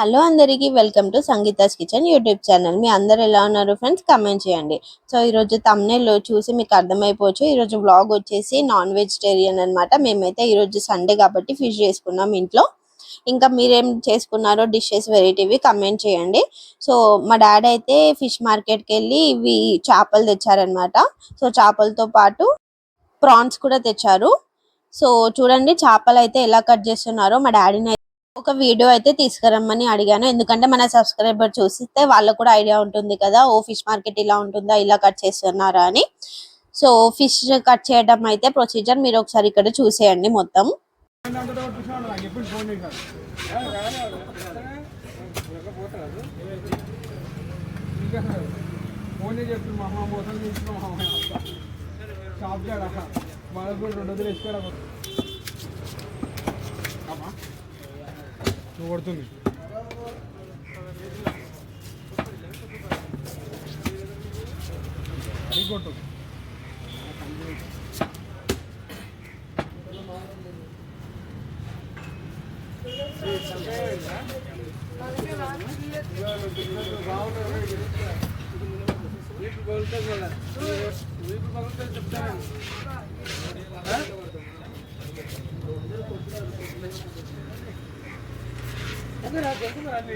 Hello అందరికీ welcome to Sangeetha's kitchen YouTube channel. మీ అందరు ఎలా ఉన్నారు ఫ్రెండ్స్? కమెంట్ చేయండి. సో ఈరోజు తమ్నెల్ చూసి మీకు అర్థమైపోవచ్చు. ఈరోజు వ్లాగ్ వచ్చేసి నాన్ వెజిటేరియన్ అన్నమాట. మేమైతే ఈరోజు సండే కాబట్టి ఫిష్ చేసుకున్నాం ఇంట్లో. ఇంకా మీరేం చేసుకున్నారో డిషెస్ వెరైటీవి కమెంట్ చేయండి. సో మా డాడీ అయితే ఫిష్ మార్కెట్కి వెళ్ళి ఇవి చేపలు తెచ్చారనమాట సో చేపలతో పాటు ప్రాన్స్ కూడా తెచ్చారు. సో చూడండి చేపలు అయితే ఎలా కట్ చేస్తున్నారో. మా డాడీని ఒక వీడియో అయితే తీసుకురమ్మని అడిగాను. ఎందుకంటే మన సబ్స్క్రైబర్ చూసిస్తే వాళ్ళకు కూడా ఐడియా ఉంటుంది కదా ఓ ఫిష్ మార్కెట్ ఇలా ఉంటుందా ఇలా కట్ చేస్తున్నారా అని. సో ఫిష్ కట్ చేయడం అయితే ప్రొసీజర్ మీరు ఒకసారి ఇక్కడ చూసేయండి మొత్తం. ఫోన్ చెప్తుంది మా అమ్మ మోసం తీసుకున్నాం మా అమ్మ షాప్ కాడ మనకు కూడా రెండు వందలు వేసుకోరా అమ్మా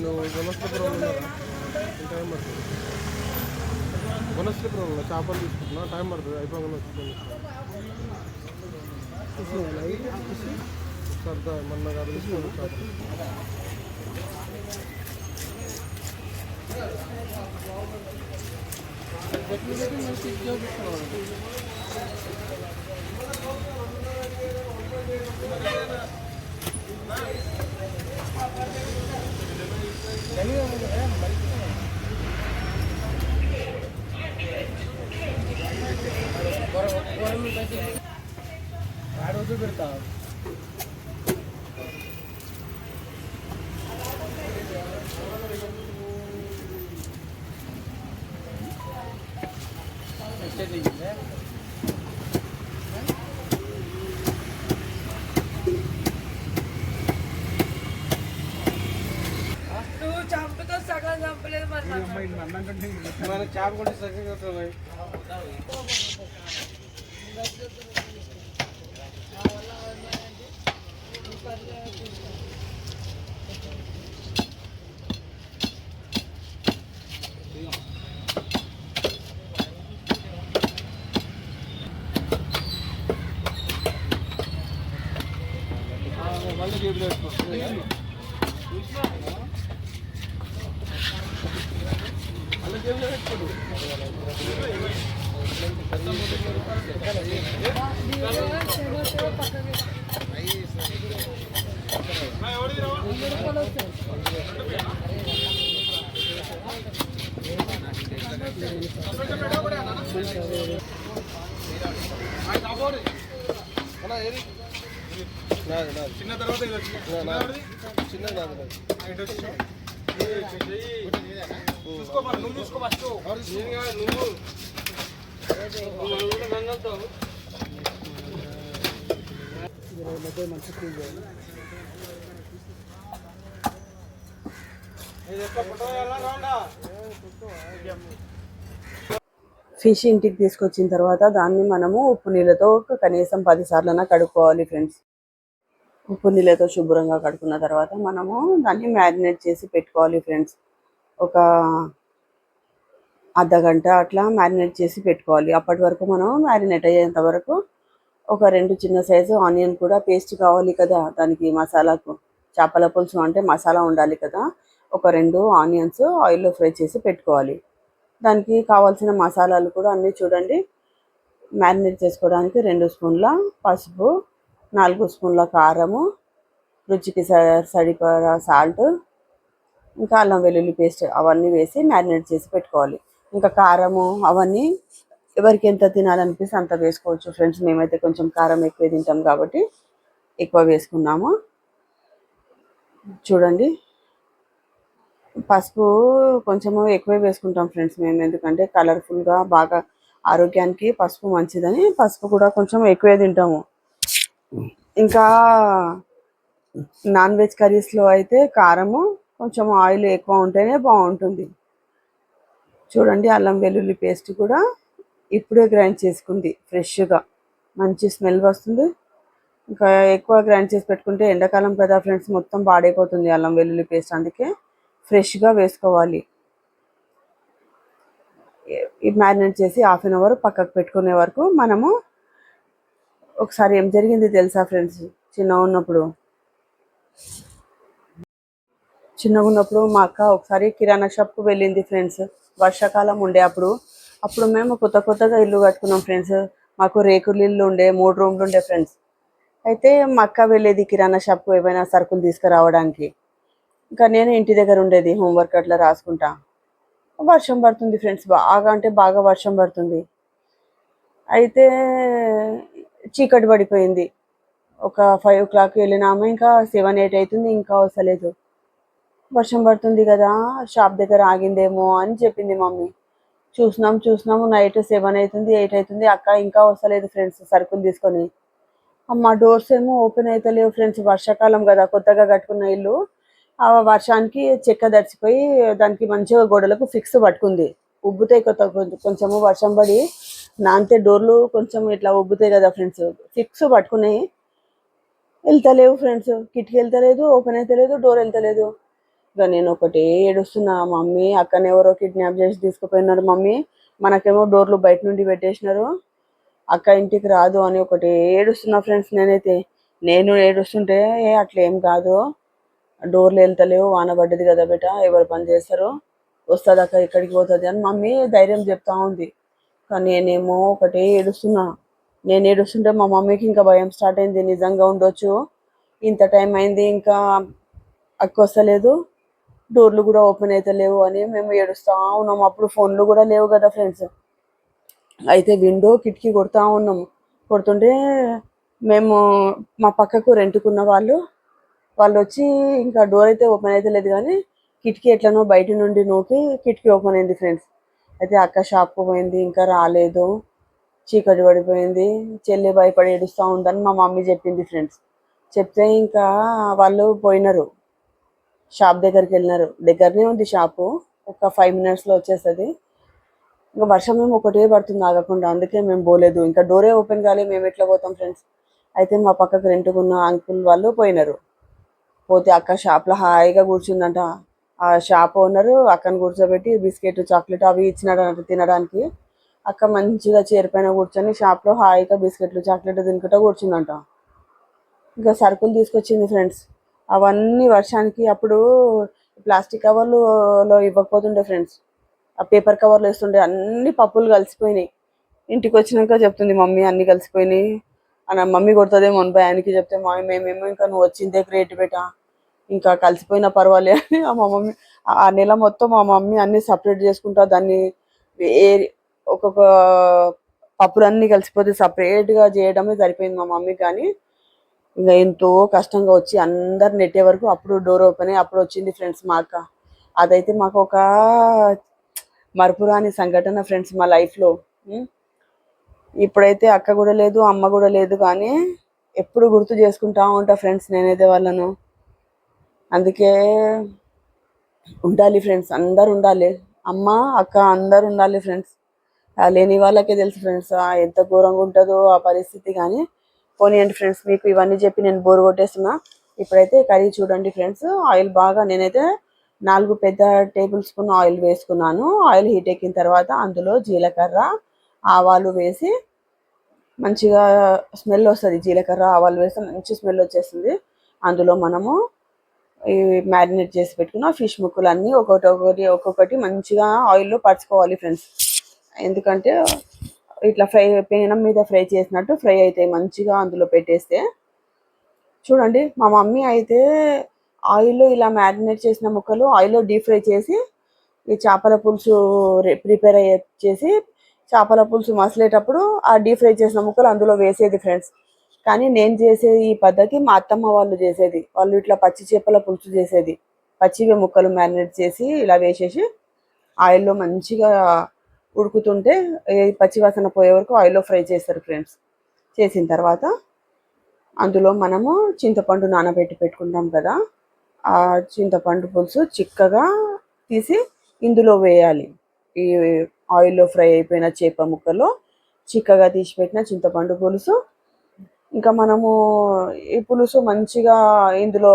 నువ్వు కొడుతుంది అది కొట్టు నేను గుణస్లిపురం టైం పడుతుంది గుణస్లిపురంలో చేపలు తీసుకుంటున్నా టైం పడుతుంది అయిపోగానే వచ్చి సర్దా మొన్న కాదు తీసుకుని చేపలు. ఆడవద్దు పెడతా నువ్వు చంపుతో సగం చంపలేదు మరి నాకు. మన చేప కొంటే సరిగ్గా వస్తుంది చిన్న తర్వాత ఇది వచ్చింది చిన్న చూసుకో మరి నువ్వు చూసుకో ఫస్ట్ ఇది ఎలా రాండా ఫిష్ ఇంటికి తీసుకొచ్చిన తర్వాత దాన్ని మనము ఉప్పు నీళ్ళతో కనీసం పదిసార్లైనా కడుక్కోవాలి ఫ్రెండ్స్. ఉప్పు నీళ్ళతో శుభ్రంగా కడుక్కున్న తర్వాత మనము దాన్ని మ్యారినేట్ చేసి పెట్టుకోవాలి ఫ్రెండ్స్. ఒక అర్ధ గంట అట్లా మ్యారినేట్ చేసి పెట్టుకోవాలి. అప్పటి వరకు మనం మ్యారినేట్ అయ్యేంత వరకు ఒక రెండు చిన్న సైజు ఆనియన్ కూడా పేస్ట్ కావాలి కదా. దానికి మసాలాకు చేపల పులుసు అంటే మసాలా ఉండాలి కదా. ఒక రెండు ఆనియన్స్ ఆయిల్లో ఫ్రై చేసి పెట్టుకోవాలి. దానికి కావాల్సిన మసాలాలు కూడా అన్నీ చూడండి. మ్యారినేట్ చేసుకోవడానికి రెండు స్పూన్ల పసుపు నాలుగు స్పూన్ల కారము రుచికి స- సరిపడా సాల్ట్ ఇంకా అల్లం వెల్లుల్లి పేస్ట్ అవన్నీ వేసి మ్యారినేట్ చేసి పెట్టుకోవాలి. ఇంకా కారము అవన్నీ ఎవరికి ఎంత తినాలనిపిస్తే అంత వేసుకోవచ్చు. ఫ్రెండ్స్ మేమైతే కొంచెం కారం ఎక్కువ తింటాం కాబట్టి ఎక్కువ వేసుకున్నాము. చూడండి. పసుపు కొంచెము ఎక్కువే వేసుకుంటాం ఫ్రెండ్స్ మేము ఎందుకంటే కలర్ఫుల్గా బాగా ఆరోగ్యానికి పసుపు మంచిదని పసుపు కూడా కొంచెం ఎక్కువే తింటాము. ఇంకా నాన్ వెజ్ కర్రీస్లో అయితే కారము కొంచెం ఆయిల్ ఎక్కువ ఉంటేనే బాగుంటుంది. చూడండి అల్లం వెల్లుల్లి పేస్ట్ కూడా ఇప్పుడే గ్రైండ్ చేసుకుంది ఫ్రెష్గా. మంచి స్మెల్ వస్తుంది. ఇంకా ఎక్కువ గ్రైండ్ చేసి పెట్టుకుంటే ఎండాకాలం కదా ఫ్రెండ్స్ మొత్తం పాడైపోతుంది అల్లం వెల్లుల్లి పేస్ట్ అందుకే ఫ్రెష్గా వేసుకోవాలి. మ్యారినేట్ చేసి హాఫ్ అన్ అవర్ పక్కకు పెట్టుకునే వరకు మనము ఒకసారి ఏం జరిగింది తెలుసా ఫ్రెండ్స్? చిన్నగా ఉన్నప్పుడు. చిన్నగా ఉన్నప్పుడు మా అక్క ఒకసారి కిరాణా షాప్కు వెళ్ళింది ఫ్రెండ్స్. వర్షాకాలం ఉండే అప్పుడు. అప్పుడు మేము కొత్త కొత్తగా ఇల్లు కట్టుకున్నాం ఫ్రెండ్స్. మాకు రేకులు ఇల్లు ఉండే మూడు రూమ్లు ఉండే ఫ్రెండ్స్. అయితే మా అక్క వెళ్ళేది కిరాణా షాప్కు ఏమైనా సరుకులు తీసుకురావడానికి. ఇంకా నేను ఇంటి దగ్గర ఉండేది హోంవర్క్ అట్లా రాసుకుంటా. వర్షం పడుతుంది ఫ్రెండ్స్ బాగా అంటే బాగా వర్షం పడుతుంది. అయితే చీకటి పడిపోయింది. ఒక ఫైవ్ ఓ క్లాక్ వెళ్ళినాము ఇంకా సెవెన్ ఎయిట్ అవుతుంది ఇంకా వస్తలేదు. వర్షం పడుతుంది కదా షాప్ దగ్గర ఆగిందేమో అని చెప్పింది మమ్మీ. చూసినాం చూసినాము నైట్ సెవెన్ అవుతుంది ఎయిట్ అవుతుంది అక్క ఇంకా వస్తలేదు ఫ్రెండ్స్ సరుకులు తీసుకొని. అమ్మ డోర్స్ ఏమో ఓపెన్ అవుతలేవు ఫ్రెండ్స్ వర్షాకాలం కదా కొత్తగా కట్టుకున్న ఇల్లు. ఆ వర్షానికి చెక్క దడిచిపోయి దానికి మంచిగా గోడలకు ఫిక్స్ పట్టుకుంది. ఉబ్బుతాయి కొత్త కొంచెం కొంచెము వర్షం పడి నాంతే డోర్లు కొంచెం ఇట్లా ఉబ్బుతాయి కదా ఫ్రెండ్స్ ఫిక్స్ పట్టుకున్నాయి వెళ్తలేవు ఫ్రెండ్స్ కిటికీ వెళ్తలేదు ఓపెన్ అవుతలేదు డోర్ వెళ్తలేదు. ఇక నేను ఒకటి ఏడుస్తున్నా మమ్మీ అక్కని ఎవరో కిడ్నాప్ చేసి తీసుకుపోయినారు మమ్మీ. మనకేమో డోర్లు బయట నుండి పెట్టేసినారు. అక్క ఇంటికి రాదు అని ఒకటి ఏడుస్తున్నా ఫ్రెండ్స్ నేనైతే. నేను ఏడుస్తుంటే అట్లా ఏం కాదు. డోర్లు వెళ్తలేవు వాన పడ్డది కదా బేట ఎవరు పని చేస్తారు? వస్తుంది అక్క ఇక్కడికి పోతుంది అని మమ్మీ ధైర్యం చెప్తా ఉంది. కానీ నేనేమో ఒకటే ఏడుస్తున్నా. నేను ఏడుస్తుంటే మా మమ్మీకి ఇంకా భయం స్టార్ట్ అయింది నిజంగా ఉండొచ్చు. ఇంత టైం అయింది ఇంకా అక్క వస్తలేదు. డోర్లు కూడా ఓపెన్ అయితే లేవు అని మేము ఏడుస్తా ఉన్నాం. అప్పుడు ఫోన్లు కూడా లేవు కదా ఫ్రెండ్స్. అయితే విండో కిటికీ కొడుతూ ఉన్నాం. కొడుతుంటే మేము మా పక్కకు రెంట్కున్న వాళ్ళు వాళ్ళు వచ్చి ఇంకా డోర్ అయితే ఓపెన్ అయితే లేదు కానీ కిటికీ ఎట్లనో బయట నుండి నూకి కిటికీ ఓపెన్ అయింది ఫ్రెండ్స్ అయితే అక్క షాప్కి పోయింది ఇంకా రాలేదు. చీకటి పడిపోయింది. చెల్లి భయపడి ఏడుస్తూ ఉందని మా మమ్మీ చెప్పింది ఫ్రెండ్స్ చెప్తే ఇంకా వాళ్ళు పోయినారు. షాప్ దగ్గరికి వెళ్ళినారు. దగ్గరనే ఉంది షాపు ఒక ఫైవ్ మినిట్స్లో వచ్చేస్తుంది. ఇంకా వర్షం మేము ఒకటే పడుతుంది ఆగకుండా అందుకే మేము పోలేదు. ఇంకా డోరే ఓపెన్ కాలే మేము ఎట్లా పోతాం ఫ్రెండ్స్ అయితే మా పక్కకు రెంట్కున్న అంకుల్ వాళ్ళు పోయినారు. పోతే అక్క షాప్లో హాయిగా కూర్చుందంట. ఆ షాప్ ఓనరు అక్కను కూర్చోబెట్టి బిస్కెట్ చాక్లెట్ అవి ఇచ్చినాడంట తినడానికి. అక్క మంచిగా చైర్ పైన కూర్చొని షాప్లో హాయిగా బిస్కెట్లు చాక్లెట్ తినుకుంటా కూర్చుందంట. ఇంకా సరుకులు తీసుకొచ్చింది ఫ్రెండ్స్. అవన్నీ వర్షానికి అప్పుడు ప్లాస్టిక్ కవర్లలో ఇవ్వకపోతుండే ఫ్రెండ్స్. ఆ పేపర్ కవర్లు వేస్తుండే అన్ని పప్పులు కలిసిపోయినాయి. ఇంటికి వచ్చినాక చెప్తుంది మమ్మీ అన్ని కలిసిపోయినాయి. అని మమ్మీ కొడుతుందేమో అని భయానికి చెప్తే మమ్మీ మేమేమో ఇంకా నువ్వు వచ్చిందే గ్రేట్ బేట. ఇంకా కలిసిపోయినా పర్వాలే అని మా మమ్మీ ఆ నెల మొత్తం మా మమ్మీ అన్ని సపరేట్ చేసుకుంటా దాన్ని ఏ ఒక్కొక్క పప్పులన్నీ కలిసిపోతే సపరేట్గా చేయడమే సరిపోయింది మా మమ్మీ కానీ ఇంకా ఎంతో కష్టంగా వచ్చి అందరు నెట్టే వరకు అప్పుడు డోర్ ఓపెన్ అయ్యి అప్పుడు వచ్చింది ఫ్రెండ్స్ మా అక్క. అదైతే మాకు ఒక మరపురాని సంఘటన ఫ్రెండ్స్ మా లైఫ్లో ఇప్పుడైతే అక్క కూడా లేదు అమ్మ కూడా లేదు కానీ ఎప్పుడు గుర్తు చేసుకుంటా ఉంటా ఫ్రెండ్స్ నేనైతే వాళ్ళను. అందుకే ఉండాలి ఫ్రెండ్స్ అందరు ఉండాలి. అమ్మ అక్క అందరు ఉండాలి ఫ్రెండ్స్ లేని వాళ్ళకే తెలుసు ఫ్రెండ్స్ ఎంత ఘోరంగా ఉంటుందో ఆ పరిస్థితి కానీ. పోనీయండి ఫ్రెండ్స్ మీకు ఇవన్నీ చెప్పి నేను బోర్ కొట్టేస్తున్నా. ఇప్పుడైతే కర్రీ చూడండి ఫ్రెండ్స్ ఆయిల్ బాగా నేనైతే నాలుగు పెద్ద టేబుల్ స్పూన్ ఆయిల్ వేసుకున్నాను. ఆయిల్ హీట్ ఎక్కిన తర్వాత అందులో జీలకర్ర ఆవాలు వేసి మంచిగా స్మెల్ వస్తుంది. జీలకర్ర ఆవాలు వేస్తే మంచి స్మెల్ వచ్చేస్తుంది. అందులో మనము మ్యారినేట్ చేసి పెట్టుకున్న ఫిష్ ముక్కలు అన్నీ ఒక్కొక్కటి ఒక్కొక్కటి ఒక్కొక్కటి మంచిగా ఆయిల్లో పరచుకోవాలి ఫ్రెండ్స్. ఎందుకంటే ఇట్లా ఫ్రై పెనం మీద ఫ్రై చేసినట్టు ఫ్రై అవుతాయి మంచిగా అందులో పెట్టేస్తే. చూడండి మా మమ్మీ అయితే ఆయిల్లో ఇలా మ్యారినేట్ చేసిన ముక్కలు ఆయిల్లో డీప్ ఫ్రై చేసి ఈ చేపల పులుసు ప్రిపేర్ అయ్యే చేసి చేపల పులుసు మసలేటప్పుడు ఆ డీప్ ఫ్రై చేసిన ముక్కలు అందులో వేసేది ఫ్రెండ్స్. కానీ నేను చేసేది ఈ పద్ధతి మా అత్తమ్మ వాళ్ళు చేసేది. వాళ్ళు ఇట్లా పచ్చి చేపల పులుసు చేసేది. పచ్చివి ముక్కలు మ్యారినేట్ చేసి ఇలా వేసేసి ఆయిల్లో మంచిగా ఉడుకుతుంటే పచ్చివాసన పచ్చి వాసన పోయే వరకు ఆయిల్లో ఫ్రై చేస్తారు ఫ్రెండ్స్. చేసిన తర్వాత అందులో మనము చింతపండు నానబెట్టి పెట్టుకుంటాం కదా. ఆ చింతపండు పులుసు చిక్కగా తీసి ఇందులో వేయాలి. ఈ ఆయిల్లో ఫ్రై అయిపోయిన చేప ముక్కలో చిక్కగా తీసి పెట్టిన చింతపండు పులుసు ఇంకా మనము ఈ పులుసు మంచిగా ఇందులో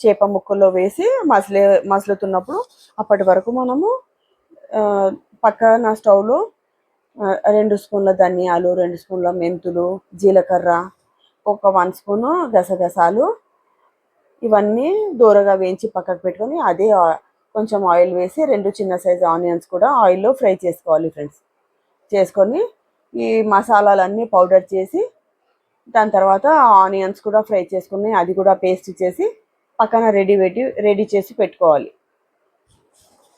చేప ముక్కల్లో వేసి మసలే మసలుతున్నప్పుడు అప్పటి వరకు మనము పక్కన స్టవ్లో రెండు స్పూన్ల ధనియాలు రెండు స్పూన్ల మెంతులు జీలకర్ర ఒక వన్ స్పూను గసగసాలు ఇవన్నీ దూరగా వేయించి పక్కకు పెట్టుకొని అదే కొంచెం ఆయిల్ వేసి రెండు చిన్న సైజు ఆనియన్స్ కూడా ఆయిల్లో ఫ్రై చేసుకోవాలి ఫ్రెండ్స్. చేసుకొని ఈ మసాలాలన్నీ పౌడర్ చేసి దాని తర్వాత ఆనియన్స్ కూడా ఫ్రై చేసుకుని అది కూడా పేస్ట్ చేసి పక్కన రెడీ పెట్టి రెడీ చేసి పెట్టుకోవాలి.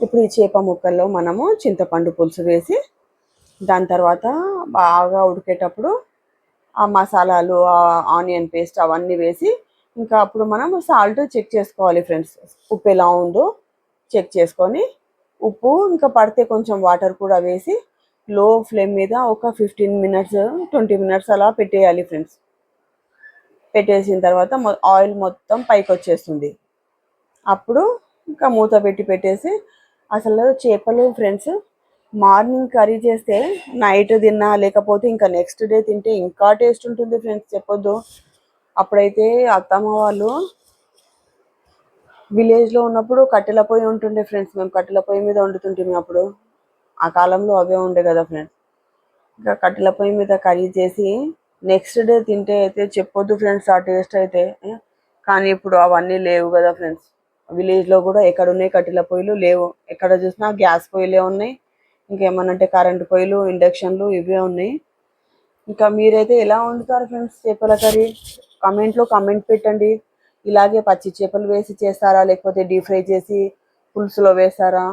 ఇప్పుడు ఈ చేప ముక్కల్లో మనము చింతపండు పులుసు వేసి దాని తర్వాత బాగా ఉడికేటప్పుడు ఆ మసాలాలు ఆ ఆనియన్ పేస్ట్ అవన్నీ వేసి ఇంకా అప్పుడు మనం సాల్ట్ చెక్ చేసుకోవాలి ఫ్రెండ్స్. ఉప్పు ఎలా ఉందో చెక్ చేసుకొని ఉప్పు ఇంకా పడితే కొంచెం వాటర్ కూడా వేసి లో ఫ్లేమ్ మీద ఒక ఫిఫ్టీన్ మినిట్స్ ట్వంటీ మినిట్స్ అలా పెట్టేయాలి ఫ్రెండ్స్. పెట్టేసిన తర్వాత ఆయిల్ మొత్తం పైకి వచ్చేస్తుంది. అప్పుడు ఇంకా మూత పెట్టి పెట్టేసి అసలు చేపలు ఫ్రెండ్స్ మార్నింగ్ కర్రీ చేస్తే నైట్ తిన్నా లేకపోతే ఇంకా నెక్స్ట్ డే తింటే ఇంకా టేస్ట్ ఉంటుంది ఫ్రెండ్స్ చెప్పొద్దు. అప్పుడైతే అత్తమ్మ వాళ్ళు విలేజ్లో ఉన్నప్పుడు కట్టెల పొయ్యి ఉంటుండే ఫ్రెండ్స్. మేము కట్టెల పొయ్యి మీద వండుతుంటే అప్పుడు. ఆ కాలంలో అవే ఉండే కదా ఫ్రెండ్స్ ఇంకా కట్టెల పొయ్యి మీద కర్రీ చేసి నెక్స్ట్ డే తింటే అయితే చెప్పొద్దు ఫ్రెండ్స్ ఆ టేస్ట్ అయితే. కానీ ఇప్పుడు అవన్నీ లేవు కదా ఫ్రెండ్స్ విలేజ్లో కూడా ఎక్కడ ఉన్నాయి కట్టెల పొయ్యిలు? లేవు. ఎక్కడ చూసినా గ్యాస్ పొయ్యిలే ఉన్నాయి. ఇంకేమన్నంటే కరెంట్ పొయ్యిలు ఇండక్షన్లు ఇవే ఉన్నాయి. ఇంకా మీరైతే ఎలా వండుతారు ఫ్రెండ్స్ చేపల కర్రీ? కమెంట్లో కమెంట్ పెట్టండి. ఇలాగే పచ్చి చేపలు వేసి చేస్తారా? లేకపోతే డీప్ ఫ్రై చేసి పులుసులో వేస్తారా?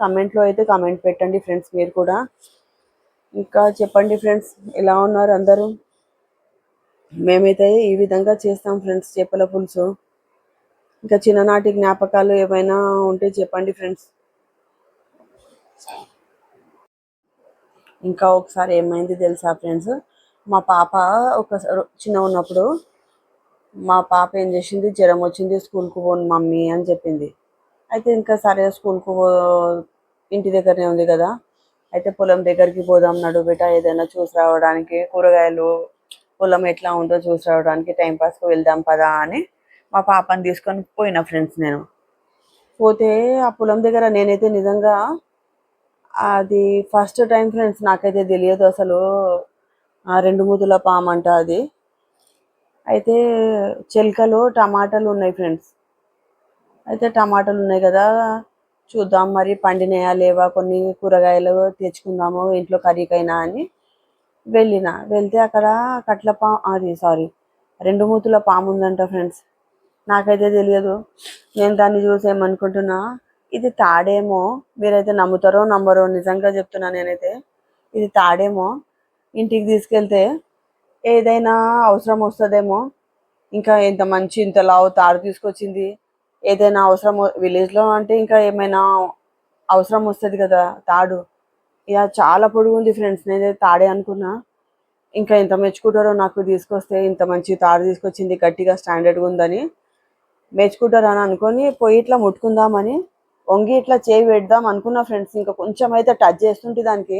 కమెంట్లో అయితే కమెంట్ పెట్టండి ఫ్రెండ్స్ మీరు కూడా. ఇంకా చెప్పండి ఫ్రెండ్స్ ఎలా ఉన్నారు అందరూ? మేమైతే ఈ విధంగా చేస్తాం ఫ్రెండ్స్ చేపల పులుసు. ఇంకా చిన్ననాటి జ్ఞాపకాలు ఏమైనా ఉంటే చెప్పండి ఫ్రెండ్స్ ఇంకా ఒకసారి ఏమైంది తెలుసా ఫ్రెండ్స్ మా పాప ఒక చిన్న ఉన్నప్పుడు మా పాప ఏం చేసింది? జ్వరం వచ్చింది స్కూల్కి పోను మమ్మీ అని చెప్పింది. అయితే ఇంకా సరే స్కూల్కు పో ఇంటి దగ్గరనే ఉంది కదా. అయితే పొలం దగ్గరికి పోదాం నడు బిడ్డ ఏదైనా చూసి రావడానికి కూరగాయలు పొలం ఎట్లా ఉందో చూసి రావడానికి టైంపాస్కి వెళ్దాం పదా అని మా పాపని తీసుకొని పోయిన ఫ్రెండ్స్ నేను. పోతే ఆ పొలం దగ్గర నేనైతే నిజంగా అది ఫస్ట్ టైం ఫ్రెండ్స్ నాకైతే తెలియదు అసలు. రెండు ముదుల పాము అంట అది. అయితే చిలకలు టమాటాలు ఉన్నాయి ఫ్రెండ్స్. అయితే టమాటాలు ఉన్నాయి కదా చూద్దాం మరి పండినాయా లేవా కొన్ని కూరగాయలు తెచ్చుకుందాము ఇంట్లో కర్రీకైనా అని వెళ్ళిన. వెళ్తే అక్కడ కట్ల పా అది సారీ రెండు మూతుల పాము ఉందంట ఫ్రెండ్స్ నాకైతే తెలియదు. నేను దాన్ని చూసి ఏమనుకుంటున్నా ఇది తాడేమో మీరైతే నమ్ముతారో నమ్మరో నిజంగా చెప్తున్నా నేనైతే. ఇది తాడేమో ఇంటికి తీసుకెళ్తే ఏదైనా అవసరం వస్తుందేమో. ఇంకా ఇంత మంచి ఇంత లావు తాడు తీసుకొచ్చింది. ఏదైనా అవసరం విలేజ్లో అంటే ఇంకా ఏమైనా అవసరం వస్తుంది కదా తాడు. ఇక చాలా పొడుగు ఉంది ఫ్రెండ్స్ నేనైతే తాడే అనుకున్నా. ఇంకా ఎంత మెచ్చుకుంటారో నాకు తీసుకొస్తే ఇంత మంచి తాడు తీసుకొచ్చింది గట్టిగా స్టాండర్డ్గా ఉందని మెచ్చుకుంటారు అని అనుకొని పోయి ఇట్లా ముట్టుకుందామని వంగి ఇట్లా చేయి పెడదాం అనుకున్నా ఫ్రెండ్స్ ఇంకా కొంచెం అయితే టచ్ చేస్తుంటే దానికి.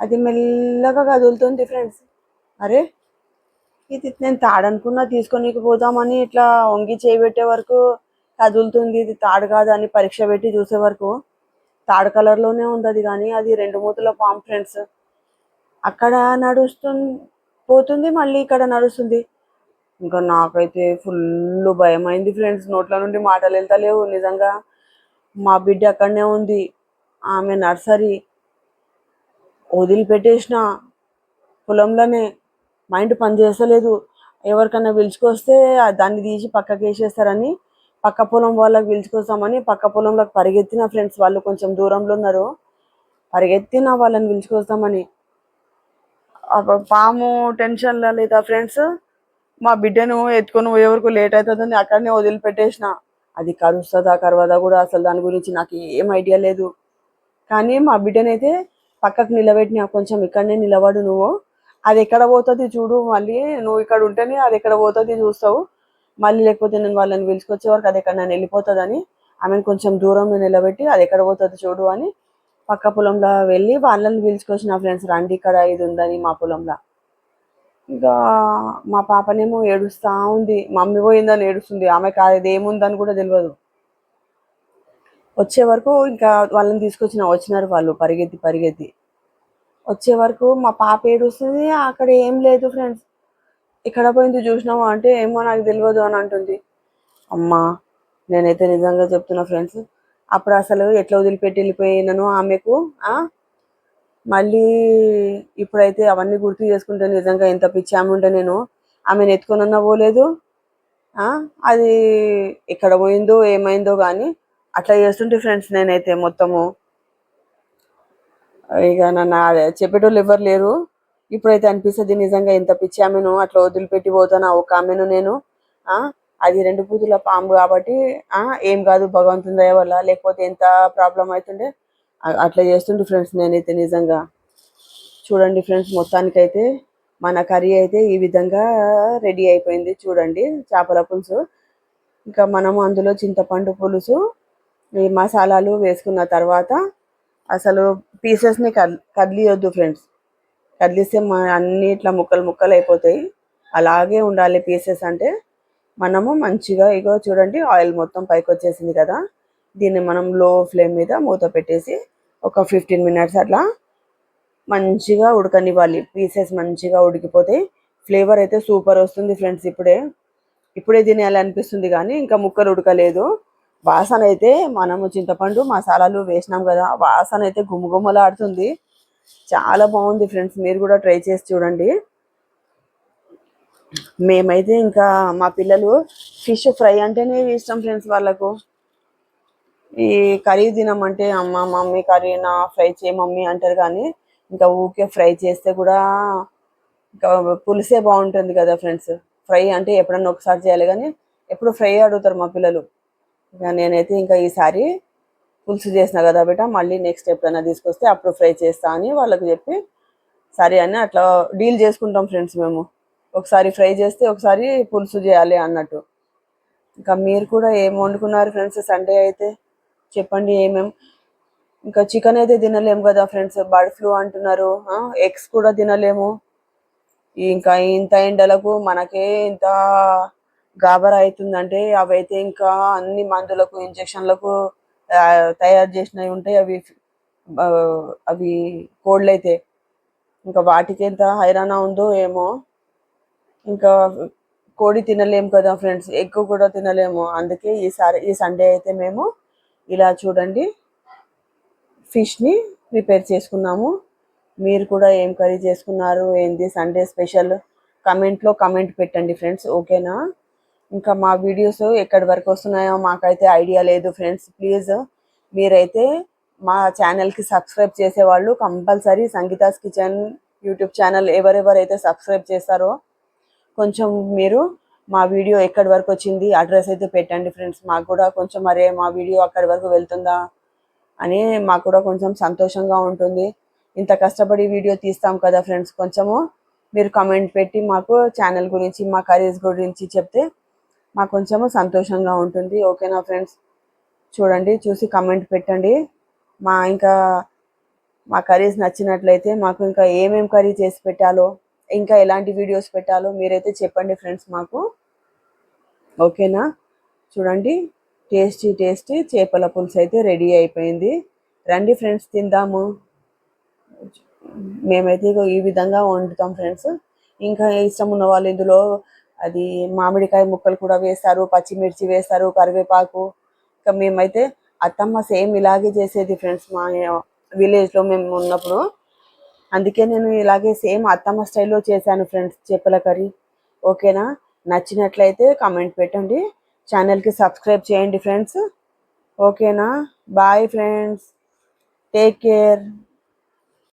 అది మెల్లగా కదులుతుంది ఫ్రెండ్స్ అరే ఇది నేను తాడనుకున్నా తీసుకొని పోదామని ఇట్లా వంగి చేయబెట్టే వరకు కదులుతుంది. ఇది తాడు కాదు అని పరీక్ష పెట్టి చూసే వరకు తాడు కలర్లోనే ఉంది అది కానీ అది రెండు మూతుల పామ్ ఫ్రెండ్స్ అక్కడ నడుస్తు పోతుంది మళ్ళీ ఇక్కడ నడుస్తుంది. ఇంకా నాకైతే ఫుల్ భయం అయింది ఫ్రెండ్స్ నోట్ల నుండి మాటలు వెళ్తలేవు నిజంగా మా బిడ్డ అక్కడనే ఉంది. ఆమె నర్సరీ వదిలిపెట్టేసిన పొలంలోనే మైండ్ పనిచేస్తలేదు ఎవరికైనా పిలుచుకొస్తే దాన్ని తీసి పక్కకి వేసేస్తారని పక్క పొలం వాళ్ళకి పిలుచుకొస్తామని పక్క పొలంలోకి పరిగెత్తిన ఫ్రెండ్స్ వాళ్ళు కొంచెం దూరంలో ఉన్నారు. పరిగెత్తిన వాళ్ళని పిలుచుకొస్తామని. పాము టెన్షన్లో లేదా ఫ్రెండ్స్? మా బిడ్డను ఎత్తుకొని పోయేవరకు లేట్ అవుతుందని అక్కడనే వదిలిపెట్టేసిన. అది కరుస్తుందా కరవదా కూడా అసలు దాని గురించి నాకు ఏం ఐడియా లేదు. కానీ మా బిడ్డనైతే పక్కకు నిలబెట్టిన కొంచెం ఇక్కడనే నిలబడు నువ్వు. అది ఎక్కడ పోతుంది చూడు మళ్ళీ నువ్వు ఇక్కడ ఉంటేనే అది ఎక్కడ పోతుంది చూస్తావు. మళ్ళీ లేకపోతే నేను వాళ్ళని పిలుచుకొచ్చే వరకు అది ఎక్కడ నన్ను వెళ్ళిపోతుందని ఆమెను కొంచెం దూరంలో నిలబెట్టి అది ఎక్కడ పోతుంది చూడు అని పక్క పొలంలో వెళ్ళి వాళ్ళని పిలుచుకొచ్చి నా ఫ్రెండ్స్ రండి ఇక్కడ ఇది ఉందని మా పొలంలో. ఇంకా మా పాపనేమో ఏడుస్తూ ఉంది. మమ్మీ పోయిందని ఏడుస్తుంది. ఆమెకు అది ఏముందని కూడా తెలియదు వచ్చే వరకు ఇంకా వాళ్ళని తీసుకొచ్చిన వచ్చినారు వాళ్ళు పరిగెత్తి పరిగెత్తి. వచ్చే వరకు మా పాప ఏడుస్తుంది అక్కడ ఏం లేదు ఫ్రెండ్స్ ఎక్కడ పోయింది చూసినావా అంటే ఏమో నాకు తెలియదు అని అంటుంది. అమ్మా నేనైతే నిజంగా చెప్తున్నా ఫ్రెండ్స్ అప్పుడు అసలు ఎట్లా వదిలిపెట్టి వెళ్ళిపోయినాను ఆమెకు మళ్ళీ ఇప్పుడైతే అవన్నీ గుర్తు చేసుకుంటే నిజంగా ఎంత పిచ్చి ఆమె ఉంటే నేను ఆమెను ఎత్తుకొనన్నా పోలేదు. అది ఎక్కడ పోయిందో ఏమైందో కానీ అట్లా చేస్తుంటే ఫ్రెండ్స్ నేనైతే మొత్తము ఇక నన్ను చెప్పేటోళ్ళు ఎవరు లేరు. ఇప్పుడైతే అనిపిస్తుంది నిజంగా ఇంత పిచ్చి ఆమెను అట్లా వదిలిపెట్టి పోతానా? ఒక ఆమెను నేను. అది రెండు పూతుల పాము కాబట్టి ఏం కాదు భగవంతుని దయ వల్ల. లేకపోతే ఎంత ప్రాబ్లం అవుతుండే అట్లా చేస్తుండే ఫ్రెండ్స్ నేనైతే నిజంగా. చూడండి ఫ్రెండ్స్ మొత్తానికైతే మన కర్రీ అయితే ఈ విధంగా రెడీ అయిపోయింది. చూడండి చేపల పులుసు. ఇంకా మనము అందులో చింతపండు పులుసు ఈ మసాలాలు వేసుకున్న తర్వాత అసలు పీసెస్ని కద్ కదిలియొద్దు ఫ్రెండ్స్ కదిలిస్తే మా అన్ని ఇట్లా ముక్కలు ముక్కలు అయిపోతాయి. అలాగే ఉండాలి పీసెస్ అంటే. మనము మంచిగా ఇగో చూడండి ఆయిల్ మొత్తం పైకి వచ్చేసింది కదా. దీన్ని మనం లో ఫ్లేమ్ మీద మూత పెట్టేసి ఒక ఫిఫ్టీన్ మినిట్స్ అట్లా మంచిగా ఉడకనివ్వాలి. పీసెస్ మంచిగా ఉడికిపోతాయి ఫ్లేవర్ అయితే సూపర్ వస్తుంది ఫ్రెండ్స్ ఇప్పుడే. ఇప్పుడే తినేయాలి అనిపిస్తుంది కానీ ఇంకా ముక్కలు ఉడకలేదు. వాసన అయితే మనము చింతపండు మసాలాలు వేసినాం కదా వాసన అయితే గుమగుమలాడుతుంది. చాలా బాగుంది ఫ్రెండ్స్ మీరు కూడా ట్రై చేసి చూడండి. మేమైతే ఇంకా మా పిల్లలు ఫిష్ ఫ్రై అంటేనే ఇష్టం ఫ్రెండ్స్ వాళ్ళకు. ఈ కర్రీ తినమంటే అమ్మ మమ్మీ కర్రీ నా ఫ్రై చేయి మమ్మీ అంటారు కానీ ఇంకా ఊకే ఫ్రై చేస్తే కూడా ఇంకా పులిసే బాగుంటుంది కదా ఫ్రెండ్స్. ఫ్రై అంటే ఎప్పుడన్నా ఒకసారి చేయాలి కానీ ఎప్పుడు ఫ్రై అడుగుతారు మా పిల్లలు. ఇక నేనైతే ఇంకా ఈసారి పులుసు చేసిన కదా బిడ్డ మళ్ళీ నెక్స్ట్ ఎప్పుడైనా తీసుకొస్తే అప్పుడు ఫ్రై చేస్తా అని వాళ్ళకి చెప్పి సరే అని అట్లా డీల్ చేసుకుంటాం ఫ్రెండ్స్ మేము. ఒకసారి ఫ్రై చేస్తే ఒకసారి పులుసు చేయాలి అన్నట్టు. ఇంకా మీరు కూడా ఏం వండుకున్నారు ఫ్రెండ్స్ సండే అయితే? చెప్పండి ఏమేం? ఇంకా చికెన్ అయితే తినలేము కదా ఫ్రెండ్స్ బర్డ్ ఫ్లూ అంటున్నారు. ఎగ్స్ కూడా తినలేము. ఇంకా ఇంత ఎండలకు మనకే ఇంత గాబరా అవుతుందంటే అవైతే ఇంకా అన్ని మందులకు ఇంజక్షన్లకు తయారు చేసినవి ఉంటాయి. అవి అవి కోళ్ళు అయితే ఇంకా వాటికి ఎంత హైరాణ ఉందో ఏమో ఇంకా కోడి తినలేము కదా ఫ్రెండ్స్. ఎక్కువ కూడా తినలేము. అందుకే ఈసారి ఈ సండే అయితే మేము ఇలా చూడండి ఫిష్ని ప్రిపేర్ చేసుకున్నాము. మీరు కూడా ఏం కర్రీ చేసుకున్నారు? ఏంది సండే స్పెషల్? కమెంట్లో కమెంట్ పెట్టండి ఫ్రెండ్స్. ఓకేనా? ఇంకా మా వీడియోస్ ఎక్కడి వరకు వస్తున్నాయో మాకైతే ఐడియా లేదు ఫ్రెండ్స్ ప్లీజ్. మీరైతే మా ఛానల్కి సబ్స్క్రైబ్ చేసేవాళ్ళు compulsory Sangeetha's kitchen YouTube channel ఎవరెవరైతే సబ్స్క్రైబ్ చేస్తారో కొంచెం మీరు మా వీడియో ఎక్కడి వరకు వచ్చింది అడ్రస్ అయితే పెట్టండి ఫ్రెండ్స్. మాకు కూడా కొంచెం అరే మా వీడియో అక్కడి వరకు వెళ్తుందా అని మాకు కూడా కొంచెం సంతోషంగా ఉంటుంది. ఇంత కష్టపడి వీడియో తీస్తాం కదా ఫ్రెండ్స్ కొంచెము మీరు కమెంట్ పెట్టి మాకు ఛానల్ గురించి మా కరీస్ గురించి చెప్తే మాకు కొంచెము సంతోషంగా ఉంటుంది. ఓకేనా ఫ్రెండ్స్ చూడండి చూసి కమెంట్ పెట్టండి. మా ఇంకా మా కర్రీస్ నచ్చినట్లయితే మాకు ఇంకా ఏమేం కర్రీ చేసి పెట్టాలో ఇంకా ఎలాంటి వీడియోస్ పెట్టాలో మీరైతే చెప్పండి ఫ్రెండ్స్ మాకు. ఓకేనా చూడండి టేస్టీ టేస్టీ చేపల పులుసు అయితే రెడీ అయిపోయింది. రండి ఫ్రెండ్స్ తిందాము. మేమైతే ఈ విధంగా వండుతాం ఫ్రెండ్స్ ఇంకా ఇష్టం ఉన్న వాళ్ళు ఇందులో అది మామిడికాయ ముక్కలు కూడా వేస్తారు పచ్చిమిర్చి వేస్తారు కరివేపాకు. ఇంకా మేమైతే అత్తమ్మ సేమ్ ఇలాగే చేసేది ఫ్రెండ్స్ మా విలేజ్లో మేము ఉన్నప్పుడు. అందుకే నేను ఇలాగే సేమ్ అత్తమ్మ స్టైల్లో చేశాను ఫ్రెండ్స్ చేపల కర్రీ. ఓకేనా? నచ్చినట్లయితే కామెంట్ పెట్టండి. ఛానల్కి సబ్స్క్రైబ్ చేయండి ఫ్రెండ్స్. ఓకేనా? Bye friends take care